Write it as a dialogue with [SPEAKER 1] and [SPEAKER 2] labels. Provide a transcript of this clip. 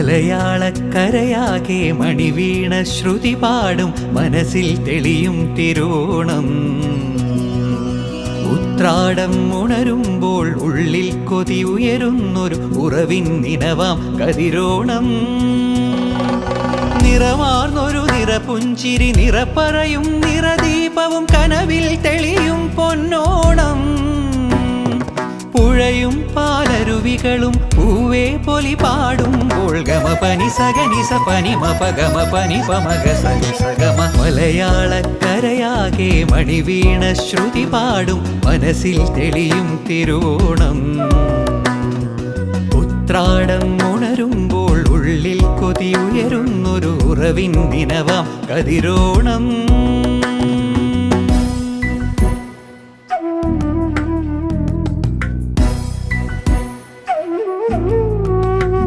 [SPEAKER 1] മലയാളക്കരയാകെ മണിവീണ ശ്രുതി പാടും മനസ്സിൽ തെളിയും തിരോണം. ഉത്രാടം ഉണരുമ്പോൾ ഉള്ളിൽ കൊതി ഉയരുന്നൊരു ഉറവിൻ നിനവാം കതിരോണം. നിറമാർന്നൊരു നിറപുഞ്ചിരി നിറപ്പറയും നിറദീപവും കനവിൽ തെളിയും പൊന്നോണം. പുഴയും പാലരുവികളും പൂവേ പൊലി ഗമ പനി സഗനി സ പനി മപ ഗമ പനി പമഗ സനി സഗമ മലയാളക്കരയാകെ മണിവീണ ശ്രുതി പാടും മനസ്സിൽ തെളിയും തിരോണം. ഉത്രാടം ഉണരുമ്പോൾ ഉള്ളിൽ കൊതി ഉയരുന്നൊരു ഉറവിൻ ദിനവം കതിരോണം.